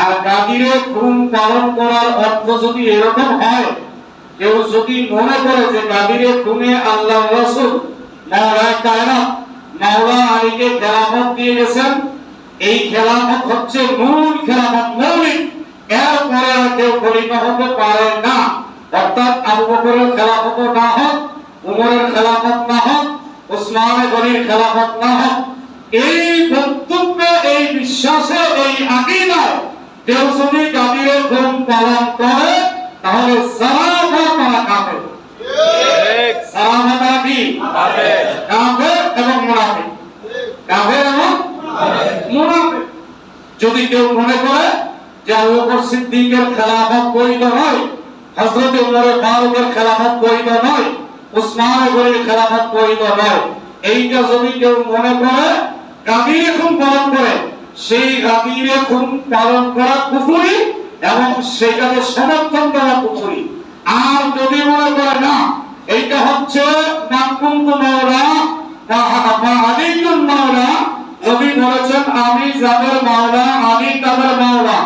আর কাদিরে ঘুম পালন করার অর্থ যদি এরকম হয়, কেউ যদি মনে করে যে কাদিরে ঘুমে আল্লাহ রসুল মাওলা কায়নাত মাওলা আলীকে খেলাফত দিয়ে গেছেন, এই খেলাফত হচ্ছে মূল খেলাফত মৌলিক, এরপরে আর কেউ খলিফা হতে পারে না। অর্থাৎ আবু বকরের খেলাফত না হোক, উমরের খেলাফত না হোক উসমান গনির খেলাফত না হোক, এই বক্তব্য, এই বিশ্বাসে, এই আকিদায় কেউ যদি কাদিরের ঘুম পালন করে তাহলে সালামা তারা সালামা তারা কি কাফের এবং মুনাফিক। কাফের এবং মুনাফিক। যদি কেউ মনে করে যে বকর সিদ্দিকের খেলাফত বৈধ নয় হযরত উমর ফারুকের খেলাফত বৈধ নয় উসমান গনির খেলাফত বৈধ নয় এইটা যদি কেউ মনে করে গাদির খুন পালন করে সেই গাদির খুন পালন করা কুফরি এবং সেটাকে সমর্থন করা কুফরি আর যদি মনে করে, না, এইটা হচ্ছে নাকুন্ত মাওলা আলিকুল মাওলা নবী বলেছেন আমি যাদের মাওলা, আমি তাদের মাওলা,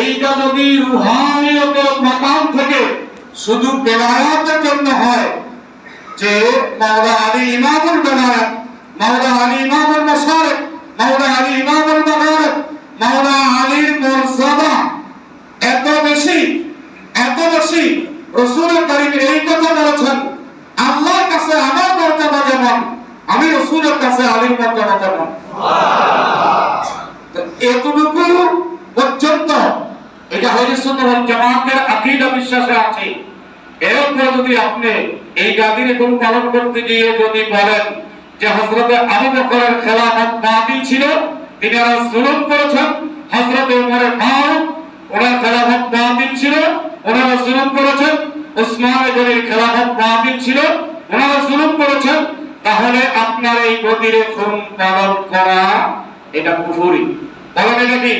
এইটা যদি রুহানিয়তের মাকাম থেকে শুধু বেলায়াতের জন্য হয়, যে মাওলা আলী ইমামুল বেলায়াত, মাওলা আলী ইমামুল মাসারিক মাওলা আলী ইমামুল মাগারিব মাওলা আলীর মর্যাদা এত বেশি এত বেশি রসুল করিম এই কথা বলেছেন, আল্লাহর কাছে আমার মর্যাদা যেমন আমি রসুলের কাছে আলীর মর্যাদা যেমন এতটুকু পর্যন্ত এটা হরিসুল জামাতের আকীদা বিশ্বাসে আছে। এরপর যদি আপনি এই গাদির কোন পালন করতে গিয়ে যদি বলেন যে হযরতে আবু বকরের খেলাফত বাতিল ছিল তিনারা জুলুম করেছেন। হযরতে ওমর ফারুক, ওনার খেলাফত বাতিল ছিল ওনারা জুলুম করেছেন। উসমান গনির খেলাফত বাতিল ছিল ওনারা জুলুম করেছেন। তাহলে আপনার এই গদিরে খুন পালন করা এটা কুফরি। বলেন এটা কি?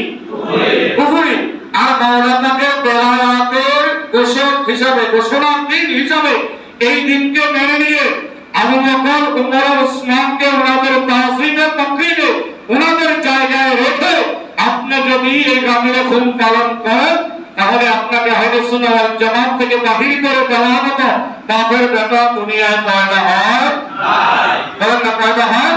কুফরি। আর মাওলানাকে বেলায়াতের ঘোষক হিসাবে ঘোষণা দিন হিসাবে এই দিনকে মেনে নিয়ে আবু বকর উমর ওসমানকে ওনাদের তাজিমে তকরিমে ওনাদের জায়গায় রেখে আপনি যদি এই গামিরে খুন পালন করেন তাহলে আপনাকে আহলে সুন্নাহ ওয়াল জামাত থেকে বাহির করে দেওয়া হতো তাদের ব্যাপার দুনিয়ায় পয়দা হয়? না পয়দা হয়?